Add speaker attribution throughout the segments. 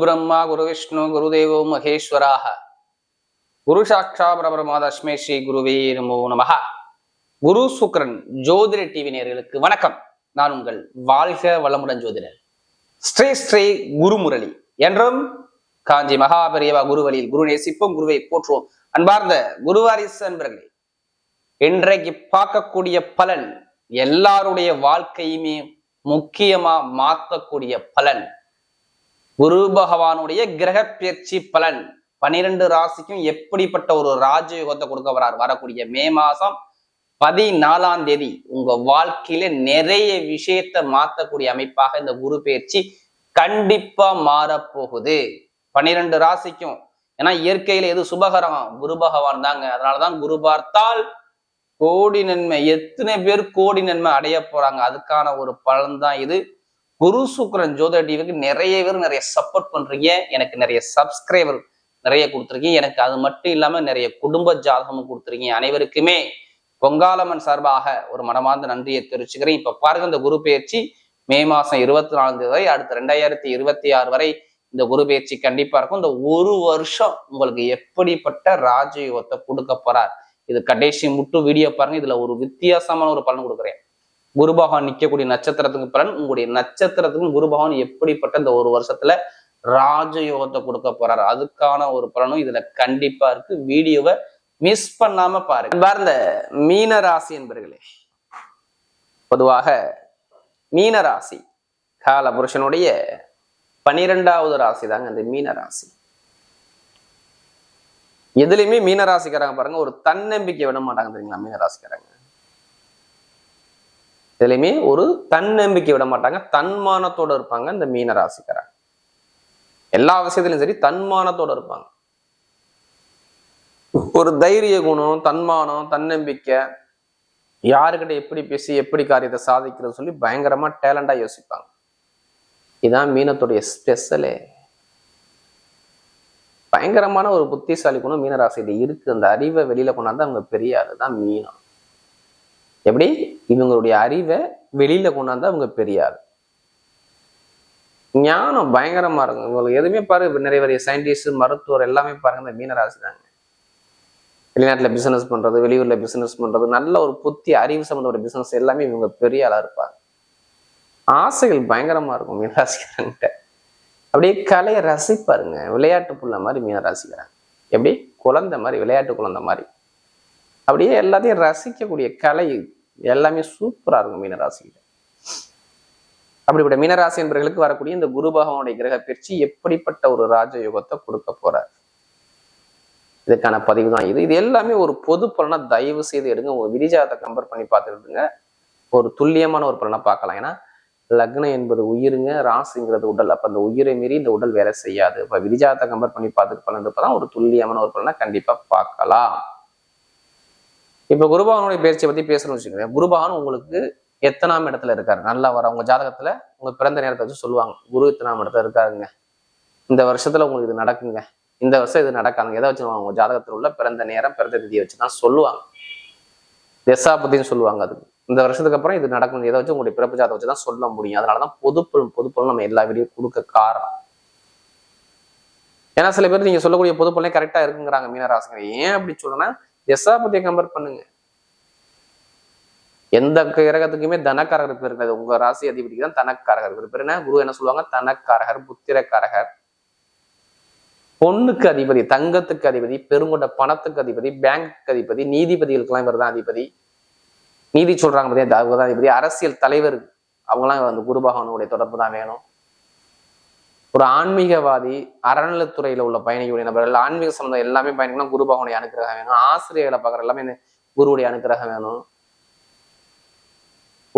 Speaker 1: பிரம்மா குரு விஷ்ணு குருதேவோ மகேஸ்வராக. குரு சாட்சா பிரபரமா தஸ்மே ஸ்ரீ குருவே நமோ நமஹ. குரு சுக்ரன் ஜோதிட டிவி நேர்களுக்கு வணக்கம். நான் உங்கள் வாழ்க வளமுடன் ஜோதிடர். ஸ்ரீ ஸ்ரீ குருமுரளி. என்றும் காஞ்சி மகாபெரியவா குருவழியில் குரு நேசிப்போம் குருவை போற்றுவோம். அன்பார்ந்த குருவாரிசு அன்பர்களே இன்றைக்கு பார்க்கக்கூடிய பலன் எல்லாருடைய வாழ்க்கையுமே முக்கியமா மாற்றக்கூடிய பலன். குரு பகவானுடைய கிரக பயிற்சி பலன். பனிரெண்டு ராசிக்கும் எப்படிப்பட்ட ஒரு ராஜயோகத்தை கொடுக்க வரார்? வரக்கூடிய மே மாசம் பதினாலாம் தேதி உங்க வாழ்க்கையில நிறைய விஷயத்தை மாத்தக்கூடிய அமைப்பாக இந்த குரு பயிற்சி கண்டிப்பா மாறப்போகுது. பனிரெண்டு ராசிக்கும். ஏன்னா இயற்கையில எது சுபகரம்? குரு பகவான் தாங்க. அதனாலதான் குரு பார்த்தால் கோடி நன்மை எத்தனை பேர் கோடி நன்மை அடைய போறாங்க. அதுக்கான ஒரு பலன் தான் இது. குரு சுக்ரன் ஜோதிட டிவிக்கு நிறைய பேர் நிறைய சப்போர்ட் பண்றீங்க. எனக்கு நிறைய சப்ஸ்கிரைபர் நிறைய கொடுத்துருக்கீங்க. எனக்கு அது மட்டும் இல்லாம நிறைய குடும்ப ஜாதகமும் கொடுத்துருக்கீங்க. அனைவருக்குமே பொங்காலம்மன் சார்பாக ஒரு மனமார்ந்த நன்றியை தெரிவிச்சுக்கிறேன். இப்ப பாருங்க இந்த குரு பயிற்சி மே மாசம் இருபத்தி நாலாம் தேதி வரை அடுத்த ரெண்டாயிரத்தி இருபத்தி ஆறு வரை இந்த குரு பயிற்சி கண்டிப்பா இருக்கும். இந்த ஒரு வருஷம் உங்களுக்கு எப்படிப்பட்ட ராஜயோகத்தை கொடுக்க போறார்? இது கடைசி முட்டு வீடியோ பாருங்க. இதுல ஒரு வித்தியாசமான ஒரு பலன் கொடுக்குறேன். குரு பகவான் நிற்கக்கூடிய நட்சத்திரத்துக்கு பலன் உங்களுடைய நட்சத்திரத்துக்கும் குரு பகவான் எப்படிப்பட்ட இந்த ஒரு வருஷத்துல ராஜயோகத்தை கொடுக்க போறாரு? அதுக்கான ஒரு பலனும் இதுல கண்டிப்பா இருக்கு. வீடியோவை மிஸ் பண்ணாம பாருங்க. பாருந்த மீன ராசி என்பர்களே பொதுவாக மீன ராசி கால புருஷனுடைய பனிரெண்டாவது ராசி தாங்க இந்த மீன ராசி. எதுலையுமே மீன ராசிக்காரங்க பாருங்க ஒரு தன்னம்பிக்கை விட மாட்டாங்க தெரியுங்களா? மீன ராசிக்காரங்க. இதுலையுமே ஒரு தன்னம்பிக்கை விட மாட்டாங்க. தன்மானத்தோட இருப்பாங்க இந்த மீன ராசிக்காரங்க எல்லா விஷயத்துலையும் சரி தன்மானத்தோட இருப்பாங்க. ஒரு தைரிய குணம் தன்மானம் தன்னம்பிக்கை யாருக்கிட்ட எப்படி பேசி எப்படி காரியத்தை சாதிக்கிறது சொல்லி பயங்கரமா டேலண்டா யோசிப்பாங்க. இதான் மீனத்துடைய ஸ்பெஷலே பயங்கரமான ஒரு புத்திசாலி குணம் மீனராசியில இருக்கு. அந்த அறிவை வெளியில கொண்டாந்து அவங்க பெரிய அதுதான் மீனம். எப்படி? இவங்களுடைய அறிவை வெளியில கொண்டாந்து அவங்க பெரிய ஆள் ஞானம் பயங்கரமா இருக்கும் உங்களுக்கு எதுவுமே பாரு நிறைய பெரிய சயின்டிஸ்ட் மருத்துவர் எல்லாமே பாருங்க இந்த மீனராசி தாங்க வெளிநாட்டுல பிசினஸ் பண்றது வெளியூர்ல பிசினஸ் பண்றது நல்ல ஒரு புத்தி அறிவு சம்மந்தப்பட்ட பிசினஸ் எல்லாமே இவங்க பெரிய ஆளா இருப்பாங்க. ஆசைகள் பயங்கரமா இருக்கும் மீனராசிக்காரங்கிட்ட. அப்படியே கலையை ரசிப்பாருங்க. விளையாட்டு புள்ள மாதிரி மீனராசிக்காரங்க. எப்படி? குழந்தை மாதிரி விளையாட்டு குழந்தை மாதிரி. அப்படியே எல்லாத்தையும் ரசிக்கக்கூடிய கலை எல்லாமே சூப்பரா இருக்கும் மீனராசியில். அப்படிப்பட்ட மீனராசி என்பவர்களுக்கு வரக்கூடிய இந்த குரு பகவானுடைய கிரக பயிற்சி எப்படிப்பட்ட ஒரு ராஜயோகத்தை கொடுக்க போறார்? இதுக்கான பதிவு தான் இது. இது எல்லாமே ஒரு பொது பலனா தயவு செய்து எடுங்க. உங்க விதிஜாதத்தை கம்பேர் பண்ணி பார்த்துருங்க ஒரு துல்லியமான ஒரு பலனை பார்க்கலாம். ஏன்னா லக்னம் என்பது உயிருங்க ராசிங்கிறது உடல். அப்ப அந்த உயிரை மீறி இந்த உடல் வேலை செய்யாது. இப்ப விதிஜாதத்தை கம்பேர் பண்ணி பார்த்துட்டு பலன் இருப்பதான் ஒரு துல்லியமான ஒரு பலனை கண்டிப்பா பார்க்கலாம். இப்போ குருபகவானுடைய பயிற்சியை பத்தி பேசணும்னு வச்சுக்கோங்க குருபகவான் உங்களுக்கு எத்தனாம் இடத்துல இருக்காரு? நல்லா வர உங்க ஜாதகத்துல உங்க பிறந்த நேரத்தை வச்சு சொல்லுவாங்க. குரு எத்தனாம் இடத்துல இருக்காருங்க. இந்த வருஷத்துல உங்களுக்கு இது நடக்குங்க. இந்த வருஷம் இது நடக்காதுங்க. எதை வச்சுருவாங்க உங்க ஜாதகத்தில் உள்ள பிறந்த நேரம் பிறந்த திதியை வச்சு தான் சொல்லுவாங்க. தசாபதினு சொல்லுவாங்க அதுக்கு இந்த வருஷத்துக்கு அப்புறம் இது நடக்கும் எதை வச்சு? உங்களுடைய பிறப்பு ஜாதகம் வச்சு தான் சொல்ல முடியும். அதனாலதான் பொதுப்பொருள் பொதுப்பொருள் நம்ம எல்லா வீடியோ கொடுக்க காரணம். ஏன்னா சில பேர் நீங்க சொல்லக்கூடிய பொதுப்பொருளே கரெக்டா இருக்குங்கிறாங்க மீனராசிங்க. ஏன் அப்படி சொல்லணும்னா தசாபதியை கம்பேர் பண்ணுங்க. எந்த கிரகத்துக்குமே தனக்காரகர் பேர் இருக்காது உங்க ராசி அதிபதிக்கு தான் தனக்காரகர் பேர் என்ன? குரு என்ன சொல்லுவாங்க? தனக்காரகர் புத்திரக்காரகர். பொண்ணுக்கு அதிபதி தங்கத்துக்கு அதிபதி பெருங்கொண்ட பணத்துக்கு அதிபதி பேங்க்கு அதிபதி நீதிபதிகளுக்கெல்லாம் இவர் தான் அதிபதி. நீதி சொல்றாங்க பார்த்தியா அதிபதி. அரசியல் தலைவர். அவங்களாம் அந்த குரு பகவானுடைய தொடர்பு தான் வேணும். ஒரு ஆன்மீகவாதி அறநிலத்துறையில உள்ள பயணிகளுடைய நபர்கள் ஆன்மீக சம்பந்தம் எல்லாமே பயணிக்கணும் குரு பகவனுடைய அனுக்கிரகம் வேணும். ஆசிரியர்களை பார்க்குற எல்லாமே குருவுடைய அனுக்கிரகம் வேணும்.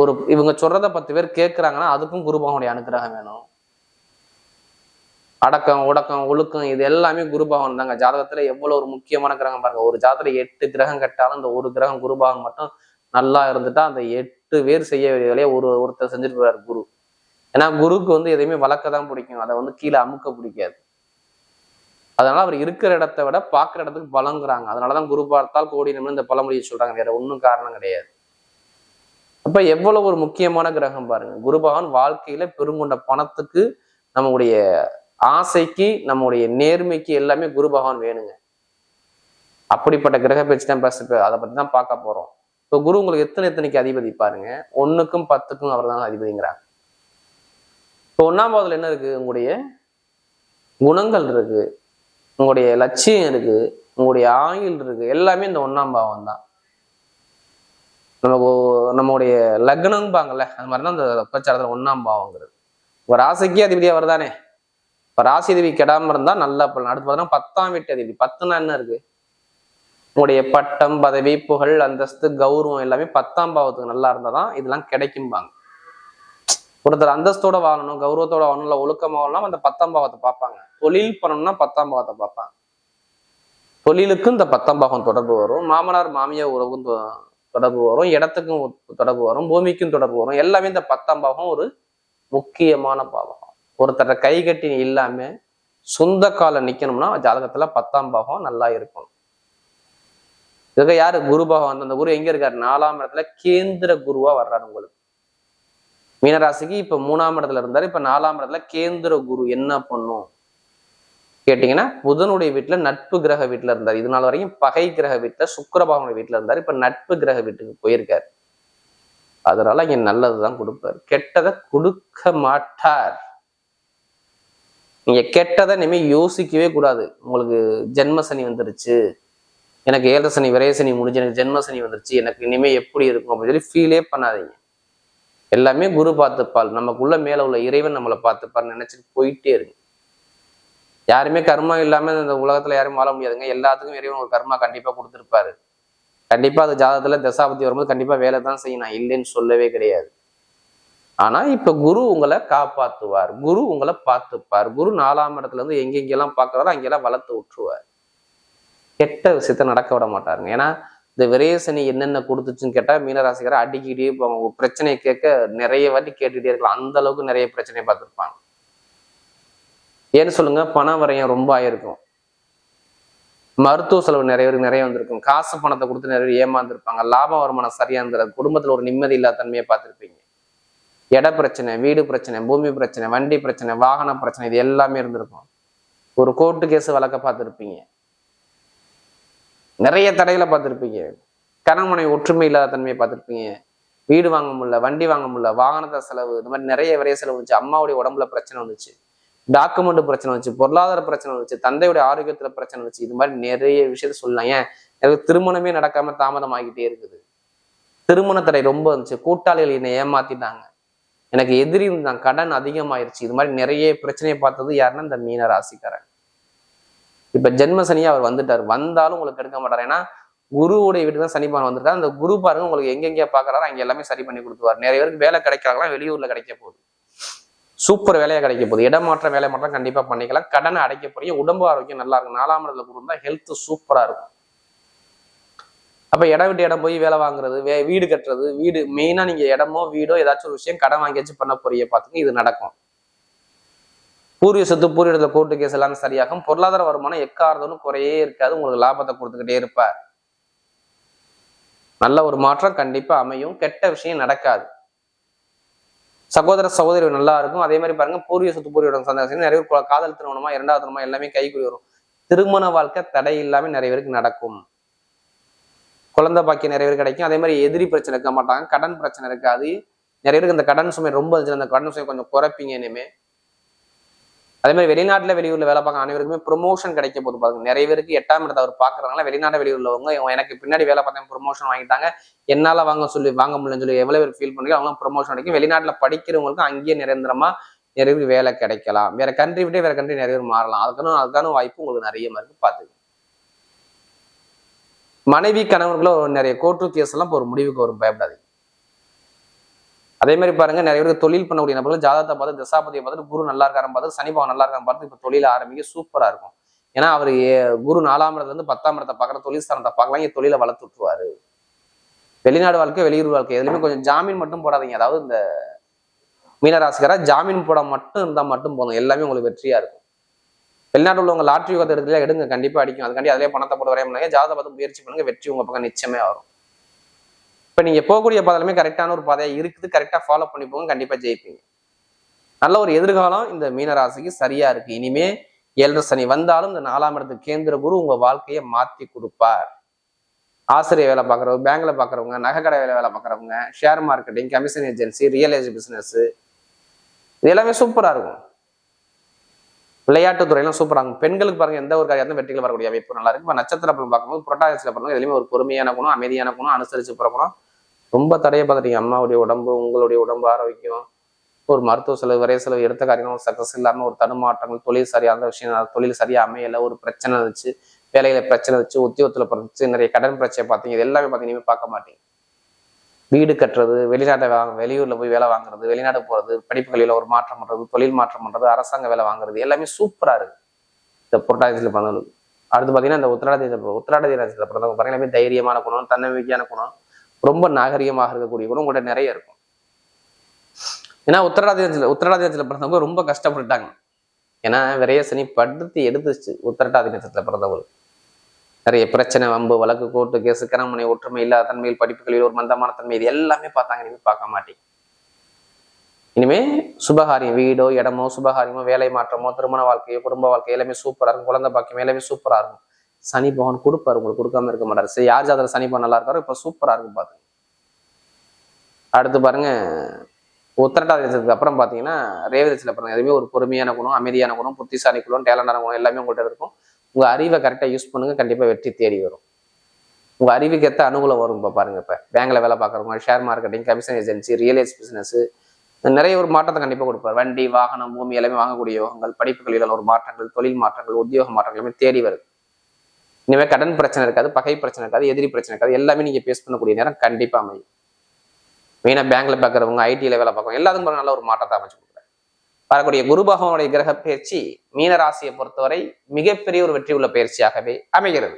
Speaker 1: ஒரு இவங்க சொல்றத பத்து பேர் கேட்கிறாங்கன்னா அதுக்கும் குரு பகவனுடைய அனுக்கிரகம் வேணும். அடக்கம் உடக்கம் ஒழுக்கம் இது எல்லாமே குரு பகவான் தாங்க. ஜாதகத்துல எவ்வளவு ஒரு முக்கியமான கிரகம் பாருங்க. ஒரு ஜாதகத்துல எட்டு கிரகம் கட்டாலும் இந்த ஒரு கிரகம் குரு பகவான் மட்டும் நல்லா இருந்துட்டா அந்த எட்டு பேர் செய்ய வேண்டிய வேலையை ஒரு ஒருத்தர் செஞ்சுட்டு போறாரு குரு. ஏன்னா குருக்கு வந்து எதையுமே வளர்க்க தான் பிடிக்கும். அதை வந்து கீழே அமுக்க பிடிக்காது. அதனால அவர் இருக்கிற இடத்த விட பார்க்குற இடத்துக்கு பலங்கிறாங்க. அதனாலதான் குரு பார்த்தால் கோடி நிமிடம் இந்த பழமொழியை சொல்றாங்க. வேற ஒன்றும் காரணம் கிடையாது. அப்ப எவ்வளவு ஒரு முக்கியமான கிரகம் பாருங்க. குரு பகவான் வாழ்க்கையில பெருங்கொண்ட பணத்துக்கு நம்முடைய
Speaker 2: ஆசைக்கு நம்முடைய நேர்மைக்கு எல்லாமே குரு பகவான் வேணுங்க. அப்படிப்பட்ட கிரக பயிற்சி தான் பேச அதை பத்தி தான் பார்க்க போறோம். இப்போ குரு உங்களுக்கு எத்தனை எத்தனைக்கு அதிபதி பாருங்க. ஒண்ணுக்கும் பத்துக்கும் அவர் தான் அதிபதிங்கிறாங்க. இப்போ ஒன்றாம் என்ன இருக்கு? உங்களுடைய குணங்கள் இருக்கு. உங்களுடைய லட்சியம் இருக்கு. உங்களுடைய ஆயுள் இருக்கு. எல்லாமே இந்த ஒன்றாம் பாவம் தான். நமக்கு நம்மளுடைய நம்முடைய லக்னம்பாங்கல்ல அது மாதிரி தான் இந்த பிரச்சாரத்தில் ஒன்றாம் பாவங்கிறது. ஒரு ராசிக்கு அதிபதியாக வருதானே? இப்போ ராசி அதிபதி கெடாமல் இருந்தால் நல்லா பலன். அடுத்து பார்த்தோம்னா பத்தாம் வீட்டு அதிபதி. பத்துனா என்ன இருக்கு? உங்களுடைய பட்டம் பதவி புகழ் அந்தஸ்து கௌரவம் எல்லாமே பத்தாம் பாவத்துக்கு நல்லா இருந்தாதான் இதெல்லாம் கிடைக்கும்பாங்க. ஒருத்தர் அந்தஸ்தோட வாழணும் கௌரவத்தோட வாழணும் இல்ல ஒழுக்கமா வாழணும் அந்த பத்தாம் பாவத்தை பார்ப்பாங்க. தொழில் பண்ணணும்னா பத்தாம் பாவத்தை பார்ப்பாங்க. தொழிலுக்கும் இந்த பத்தாம் பாகம் தொடர்பு வரும். மாமனார் மாமியார் உறவும் தொ- தொடர்பு வரும். இடத்துக்கும் தொடர்பு வரும். பூமிக்கும் தொடர்பு வரும். எல்லாமே இந்த பத்தாம் பாகம் ஒரு முக்கியமான பாவம். ஒருத்தர கை கட்டி இல்லாம சொந்த கால நிக்கணும்னா ஜாதகத்துல பத்தாம் பாகம் நல்லா இருக்கும். இதுக்கு யாரு? குரு பாகம் அந்த குரு எங்க இருக்காரு? நாலாம் இடத்துல கேந்திர குருவா வர்றாரு உங்களுக்கு. மீனராசிக்கு இப்ப மூணாம் இடத்துல இருந்தாரு. இப்ப நாலாம் இடத்துல கேந்திர குரு என்ன பண்ணும்? கேட்டீங்கன்னா புதனுடைய வீட்டுல நட்பு கிரக வீட்டுல இருந்தார். இது நாள் வரைக்கும் பகை கிரக வீட்டுல சுக்கிர வீட்டில் வீட்டுல இருந்தார். இப்ப நட்பு கிரக வீட்டுக்கு போயிருக்காரு. அதனால இங்க நல்லதுதான் கொடுப்பார். கெட்டதை கொடுக்க மாட்டார். நீங்க கெட்டதை இனிமே யோசிக்கவே கூடாது. உங்களுக்கு ஜென்ம சனி வந்துருச்சு. எனக்கு ஏழரை சனி விரைய சனி முடிஞ்சு எனக்கு ஜென்ம சனி வந்துருச்சு. எனக்கு இனிமே எப்படி இருக்கும் அப்படின்னு சொல்லி ஃபீலே பண்ணாதீங்க. எல்லாமே குரு பார்த்துப்பால் நமக்குள்ள மேல உள்ள இறைவன் நம்மளை பார்த்துப்பார் நினைச்சிட்டு போயிட்டே இருக்கு. யாருமே கர்மா இல்லாம இந்த உலகத்துல யாரும் வாழ முடியாதுங்க. எல்லாத்துக்கும் இறைவன் ஒரு கர்மா கண்டிப்பா கொடுத்துருப்பாரு. கண்டிப்பா அது ஜாதகத்துல தசாபதி வரும்போது கண்டிப்பா வேலை தான் செய்யும். நான் இல்லைன்னு சொல்லவே கிடையாது. ஆனா இப்ப குரு உங்களை காப்பாத்துவார். குரு உங்களை பார்த்துப்பார். குரு நாலாம் இடத்துல இருந்து எங்கெங்கெல்லாம் பார்க்கறாரோ அங்கெல்லாம் வளர்த்து விட்டுருவார். கெட்ட விஷயத்த நடக்க விட மாட்டாருங்க. ஏன்னா இந்த விரயசனி என்னென்ன கொடுத்துச்சுன்னு கேட்டா மீனராசிக்கார அடிக்கிட்டே இப்போ அவங்க பிரச்சனையை கேட்க நிறைய வாட்டி கேட்டுட்டே இருக்கலாம். அந்த அளவுக்கு நிறைய பிரச்சனையை பார்த்துருப்பாங்க. ஏன்னு சொல்லுங்க பண வரையம் ரொம்ப ஆயிருக்கும். மருத்துவ செலவு நிறைய பேருக்கு நிறைய வந்திருக்கும். காசு பணத்தை கொடுத்து நிறைய பேர் ஏமாந்துருப்பாங்க. லாப வருமானம் சரியா இருந்தது. குடும்பத்துல ஒரு நிம்மதி இல்லாத தன்மையை பார்த்திருப்பீங்க. இட பிரச்சனை வீடு பிரச்சனை பூமி பிரச்சனை வண்டி பிரச்சனை வாகன பிரச்சனை இது எல்லாமே இருந்திருக்கும். ஒரு கோர்ட்டு கேஸ் வழக்க பார்த்திருப்பீங்க. நிறைய தடைகளை பார்த்திருப்பீங்க. கணவனை ஒற்றுமை இல்லாத தன்மையை பார்த்திருப்பீங்க. வீடு வாங்க முடியல வண்டி வாங்க முடியல வாகனத்தை செலவு இந்த மாதிரி நிறைய விரைய செலவு வந்துச்சு. அம்மாவுடைய உடம்புல பிரச்சனை வந்துச்சு. டாக்குமெண்ட் பிரச்சனை வந்துச்சு. பொருளாதார பிரச்சனை வந்துச்சு. தந்தையுடைய ஆரோக்கியத்துல பிரச்சனை வந்துச்சு. இது மாதிரி நிறைய விஷயத்த சொல்லலாம். ஏன்? எனக்கு திருமணமே நடக்காம தாமதம் ஆகிட்டே இருக்குது. திருமண தடை ரொம்ப இருந்துச்சு கூட்டாளிகள் என்னை ஏமாத்திட்டாங்க. எனக்கு எதிரி இருந்தாங்க. கடன் அதிகமாயிருச்சு. இது மாதிரி நிறைய பிரச்சனையை பார்த்தது யாருன்னா இந்த மீன ராசிக்காரன் இப்போ ஜென்ம சனியாக அவர் வந்துட்டார். வந்தாலும் உங்களுக்கு எடுக்க மாட்டார். ஏன்னா குருவுடைய வீட்டுக்கு தான் சனிபான் வந்துட்டார் அந்த குரு பாருங்க உங்களுக்கு எங்கெங்கே பார்க்குறாரோ. அங்கே எல்லாமே சரி பண்ணி கொடுத்துவார் நிறைய பேருக்கு வேலை கிடைக்கிறாங்களா வெளியூரில் கிடைக்க போகுது. சூப்பர் வேலையாக கிடைக்க போகுது. இடமாற்றம் வேலை மாற்றம் கண்டிப்பாக பண்ணிக்கலாம். கடனை அடைக்க போறீங்க. உடம்பு ஆரோக்கியம் நல்லா இருக்கும். நாலாம் இடத்துல குரு தான் ஹெல்த் சூப்பராக இருக்கும். அப்போ இடம் விட்டு இடம் போய் வேலை வாங்குறது வே வீடு கட்டுறது வீடு மெயினாக நீங்கள் இடமோ வீடோ ஏதாச்சும் ஒரு விஷயம் கடன் வாங்கியாச்சும் பண்ண போறீங்க. பார்த்துங்க இது நடக்கும். பூர்வீக சொத்து பூர்வீகத்துல கோர்ட்டு கேஸ் எல்லாமே சரியாகும். பொருளாதார வருமானம் எக்காரதுன்னு குறையே இருக்காது. உங்களுக்கு லாபத்தை கொடுத்துக்கிட்டே இருப்பார். நல்ல ஒரு மாற்றம் கண்டிப்பா அமையும். கெட்ட விஷயம் நடக்காது. சகோதர சகோதரி நல்லா இருக்கும். அதே மாதிரி பாருங்க பூர்வீக சொத்து பூர்வீக சந்தேகம் நிறைய பேர் காதல் திருமணமா இரண்டாவது திருமணமா எல்லாமே கைக்குடி வரும். திருமண வாழ்க்கை தடை இல்லாம நிறைய பேருக்கு நடக்கும். குழந்தை பாக்கியம் நிறைய பேர் கிடைக்கும். அதே மாதிரி எதிரி பிரச்சனை இருக்க மாட்டாங்க. கடன் பிரச்சனை இருக்காது. நிறைய பேருக்கு இந்த கடன் சுமை ரொம்ப இருந்துச்சு அந்த கடன் சுமை கொஞ்சம் குறைப்பீங்க இனிமே. அதே மாதிரி வெளிநாட்டில் வெளியூரில் வேலை பார்க்க அனைவருக்குமே ப்ரொமோஷன் கிடைக்க போது பாருங்க நிறைய பேருக்கு எட்டாம் இடத்தை அவர் பாக்குறாங்களா வெளிநாடு வெளியூர்லவங்க இவங்க எனக்கு பின்னாடி வேலை பார்த்தேன் ப்ரொமோஷன் வாங்கிட்டாங்க. என்னால் வாங்க சொல்லி வாங்க முடியலன்னு சொல்லி எவ்வளோ பேர் ஃபீல் பண்ணி அவங்களும் ப்ரொமோஷன் கிடைக்கும். வெளிநாட்டில் படிக்கிறவங்களுக்கு அங்கேயே நிரந்தரமாக நிறைய பேர் வேலை கிடைக்கலாம். வேற கண்ட்ரி விட்டே வேற கண்ட்ரி நிறைய பேர் மாறலாம். அதுக்கான அதுக்கான வாய்ப்பு உங்களுக்கு நிறைய இருக்கு. பார்த்துக்கோங்க. மனைவி கணவர்களும் நிறைய கோர்ட்டு கேஸ் எல்லாம் இப்போ ஒரு முடிவுக்கு வரும். பயப்படாது அதே மாதிரி பாருங்க நிறைய பேருக்கு தொழில் பண்ணக்கூடிய நபர்கள் ஜாதகத்தை பார்த்து தசாபதியை பார்த்துட்டு குரு நல்லா இருக்காரன் பார்த்து சனி நல்லா இருக்காரன் பார்த்து இப்போ தொழில ஆரம்பிக்க சூப்பரா இருக்கும். ஏன்னா அவர் குரு நாலாம் இடத்துல இருந்து பத்தாம் இடத்தை பார்க்குற தொழில் ஸ்தானத்தை பார்க்கலாம் இங்கே தொழிலை வளர்த்து விட்டுருவாரு. வெளிநாடு வாழ்க்கை வெளியூர் வாழ்க்கை எதுலையுமே கொஞ்சம் ஜாமீன் மட்டும் போடாதீங்க. அதாவது இந்த மீனராசிக்காரா ஜாமீன் போட மட்டும் இருந்தால் மட்டும் போதும். எல்லாமே உங்களுக்கு வெற்றியா இருக்கும். வெளிநாட்டில் உள்ளவங்க லாட்ரி யோகத்தை எடுத்துல எடுங்க கண்டிப்பாக அடிக்கும். அதுக்காண்டி அதிலே பணத்தை போட வரைய முடியாது ஜாதகம் பார்த்து முயற்சி பண்ணுங்க வெற்றி உங்கள் பக்கம் நிச்சயமே வரும். இப்போ நீங்கள் போகக்கூடிய பாதையிலுமே கரெக்டான ஒரு பாதையாக இருக்குது. கரெக்டாக ஃபாலோ பண்ணி போங்க கண்டிப்பாக ஜெயிப்பீங்க. நல்ல ஒரு எதிர்காலம் இந்த மீனராசிக்கு சரியாக இருக்குது இனிமே ஏழரை சனி வந்தாலும் இந்த நாலாம் இடத்துக்கு கேந்திர குரு உங்கள் வாழ்க்கையை மாற்றி கொடுப்பார். ஆசிரியர் வேலை பார்க்குறவங்க பேங்கில் பார்க்குறவங்க நகைக்கடை வேலை வேலை பார்க்குறவங்க share marketing commission agency real estate business இது எல்லாமே சூப்பராக இருக்கும். விளையாட்டுத்துறையெல்லாம் துறையெல்லாம் இருக்கும். பெண்களுக்கு பாருங்க எந்த ஒரு காரியம் வெற்றிகள் வரக்கூடிய அமைப்பு நல்லா இருக்கு. இப்போ நட்சத்திர பலன் பார்க்கும்போது புரட்டாசியில் பாருங்க எதுலையுமே ஒரு பொறுமையான குணம் அமைதியான குணம் அனுசரிச்சு பிறக்கணும் ரொம்ப தடையை பார்த்துட்டீங்க. அம்மாவுடைய உடம்பு உங்களுடைய உடம்பு ஆரோக்கியம் ஒரு மருத்துவ செலவு வரைய செலவு எடுத்த காரியம் சக்சஸ் இல்லாமல் ஒரு தடுமாற்றங்கள் தொழில் சரியான விஷயம் தொழில் சரியாக அமையல ஒரு பிரச்சனை இருந்துச்சு வேலையில பிரச்சனை வச்சு உத்தியோகத்தில் பிரச்சனை நிறைய கடன் பிரச்சனை பார்த்தீங்க இது எல்லாமே பார்த்தீங்கன்னா பார்க்க மாட்டீங்க. வீடு கட்டுறது வெளிநாட்டை வாங்க வெளியூர்ல போய் வேலை வாங்குறது வெளிநாடு போறது படிப்புகளில ஒரு மாற்றம் பண்றது தொழில் மாற்றம் பண்றது அரசாங்க வேலை வாங்குறது எல்லாமே சூப்பரா இருக்கு. இந்த புரட்டாசியில் பிறந்தவங்களுக்கு அடுத்து பார்த்தீங்கன்னா இந்த உத்திராடி உத்திராடி ராஜ்யத்தில் பிறந்தவங்க பாருங்க எல்லாமே தைரியமான குணம் தன்னம்பிக்கையான குணம் ரொம்ப நாகரிகமாக இருக்கக்கூடிய குணம் உங்கள்கிட்ட நிறைய இருக்கும். ஏன்னா உத்தரடாதிரத்தில் உத்தரடாதிரத்தில் பிறந்தவங்க ரொம்ப கஷ்டப்பட்டுட்டாங்க. ஏன்னா விரைய சனி படுத்து எடுத்துச்சு உத்தரட்டாதி நட்சத்திரத்தில் பிறந்தவங்களுக்கு. நிறைய பிரச்சனை வம்பு வழக்கு கோர்ட்டு கேசு கரமனை ஒற்றுமை இல்லாத தன்மையில் படிப்புகளில் ஒரு மந்தமான தன்மை இது எல்லாமே பார்த்தாங்க. இனிமே பார்க்க மாட்டீங்க இனிமே சுபகாரியம் வீடோ இடமோ சுபகாரியமோ வேலை மாற்றமோ திருமண வாழ்க்கையோ குடும்ப வாழ்க்கையோ எல்லாமே சூப்பரா இருக்கும். குழந்தை பாக்கியம் எல்லாமே சூப்பரா இருக்கும். சனி பகவான் கொடுப்பாரு உங்களுக்கு கொடுக்காம இருக்க மாட்டார். சரி யார் ஜாதகம் சனி பகவான் நல்லா இருக்காரோ இப்ப சூப்பரா இருக்கும் பாருங்க அடுத்து பாருங்க உத்தரட்டாதத்துக்கு அப்புறம் பார்த்தீங்கன்னா ரேவதிச்சில் பாருங்க எதுவுமே ஒரு பொறுமையான குணம் அமைதியான குணம் புத்திசாலி குணம் டேலண்டான குணம் எல்லாமே உங்கள்கிட்ட இருக்கும். உங்க அறிவை கரெக்டாக யூஸ் பண்ணுங்க கண்டிப்பாக வெற்றி தேடி வரும். உங்க அறிவுக்கு ஏற்ற அனுகூலம் வரும் இப்போ பாருங்க இப்போ. பேங்கில் வேலை பார்க்குறவங்க share marketing commission agency real estate business நிறைய ஒரு மாற்றத்தை கண்டிப்பாக கொடுப்பார். வண்டி வாகனம் பூமி எல்லாமே வாங்கக்கூடிய யோகங்கள் படிப்புகளில் ஒரு மாற்றங்கள் தொழில் மாற்றங்கள் உத்தியோக மாற்றங்கள் எல்லாமே தேடி வருது. இனிமேல் கடன் பிரச்சனை இருக்காது பகை பிரச்சனை இருக்காது எதிரி பிரச்சனை இருக்காது. எல்லாமே நீங்கள் பேஸ் பண்ணக்கூடிய நேரம் கண்டிப்பாக அமையும். மெயினாக பேங்க்ல பார்க்குறவங்க ஐடியில் வேலை பார்க்குறவங்க எல்லாத்துக்கும் நல்ல ஒரு மாற்றத்தை அமைச்சு வரக்கூடிய குரு பகவானுடைய கிரக பயிற்சி மீனராசியை பொறுத்தவரை மிகப்பெரிய ஒரு வெற்றி உள்ள பயிற்சியாகவே அமைகிறது.